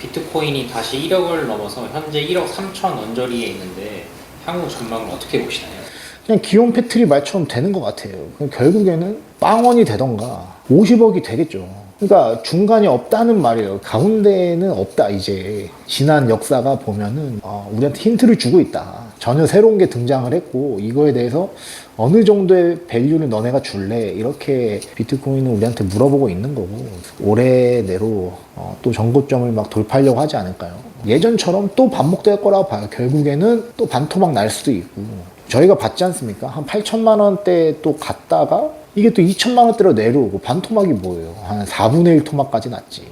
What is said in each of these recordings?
비트코인이 다시 1억을 넘어서 현재 1억 3천 언저리에 있는데 향후 전망을 어떻게 보시나요? 그냥 기온 패트리 말처럼 되는 것 같아요. 결국에는 빵원이 되던가 50억이 되겠죠. 그러니까 중간이 없다는 말이에요. 가운데는 없다 이제 지난 역사가 보면은 어, 우리한테 힌트를 주고 있다. 전혀 새로운 게 등장을 했고 이거에 대해서 어느 정도의 밸류를 너네가 줄래 이렇게 비트코인은 우리한테 물어보고 있는 거고 올해 내로 어, 또 전고점을 막 돌파하려고 하지 않을까요? 예전처럼 또 반복될 거라고 봐요. 결국에는 또 반토막 날 수도 있고 저희가 받지 않습니까? 한 8천만 원대 또 갔다가 이게 또 2천만 원대로 내려오고 반토막이 뭐예요? 한 4분의 1 토막까지 났지.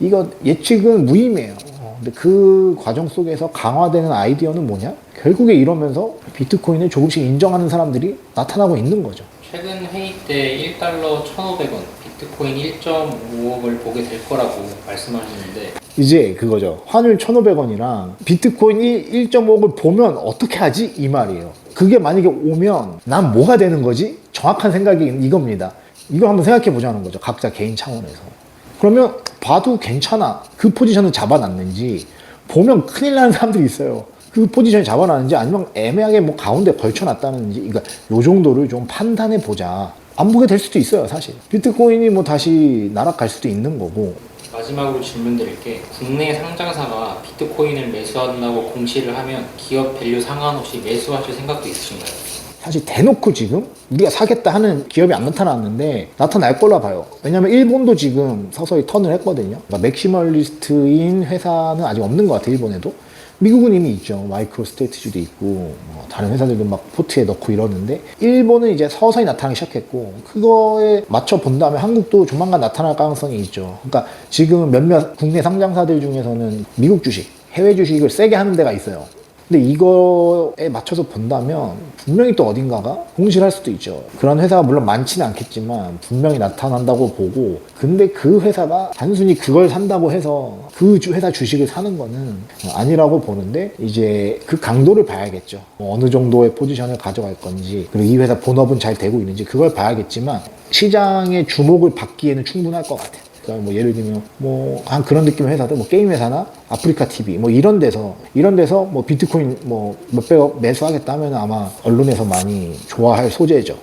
이거 예측은 무의미해요. 어, 근데 그 과정 속에서 강화되는 아이디어는 뭐냐? 결국에 이러면서 비트코인을 조금씩 인정하는 사람들이 나타나고 있는 거죠. 최근 회의 때 1달러 1,500원, 비트코인 1.5억을 보게 될 거라고 말씀하셨는데 이제 그거죠. 환율 1,500원이랑 비트코인이 1.5억을 보면 어떻게 하지? 이 말이에요. 그게 만약에 오면 난 뭐가 되는 거지? 정확한 생각이 이겁니다. 이걸 한번 생각해 보자는 거죠. 각자 개인 차원에서. 그러면 봐도 괜찮아. 그 포지션을 잡아놨는지 보면 큰일 나는 사람들이 있어요. 그 포지션을 잡아놨는지 아니면 애매하게 뭐 가운데 걸쳐놨다는지 그러니까 요 정도를 좀 판단해 보자. 안 보게 될 수도 있어요, 사실. 비트코인이 뭐 다시 날아갈 수도 있는 거고 마지막으로 질문드릴 게 국내 상장사가 비트코인을 매수한다고 공시를 하면 기업 밸류 상관없이 매수하실 생각도 있으신가요? 사실 대놓고 지금 우리가 사겠다 하는 기업이 안 나타났는데 나타날 걸로 봐요. 왜냐면 일본도 지금 서서히 턴을 했거든요. 그러니까 맥시멀리스트인 회사는 아직 없는 것 같아요, 일본에도. 미국은 이미 있죠. 마이크로 스테이트주도 있고, 뭐 다른 회사들도 막 포트에 넣고 이러는데, 일본은 이제 서서히 나타나기 시작했고, 그거에 맞춰 본다면 한국도 조만간 나타날 가능성이 있죠. 그러니까 지금 몇몇 국내 상장사들 중에서는 미국 주식, 해외 주식을 세게 하는 데가 있어요. 근데 이거에 맞춰서 본다면 분명히 또 어딘가가 공실할 수도 있죠. 그런 회사가 물론 많지는 않겠지만 분명히 나타난다고 보고 근데 그 회사가 단순히 그걸 산다고 해서 그 주- 회사 주식을 사는 거는 아니라고 보는데 이제 그 강도를 봐야겠죠. 뭐 어느 정도의 포지션을 가져갈 건지 그리고 이 회사 본업은 잘 되고 있는지 그걸 봐야겠지만 시장의 주목을 받기에는 충분할 것 같아요. 그러니까 뭐 예를 들면 뭐 한 그런 느낌의 회사들 뭐 게임 회사나 아프리카 TV 뭐 이런 데서 이런 데서 뭐 비트코인 뭐 몇백억 매수하겠다 하면 아마 언론에서 많이 좋아할 소재죠.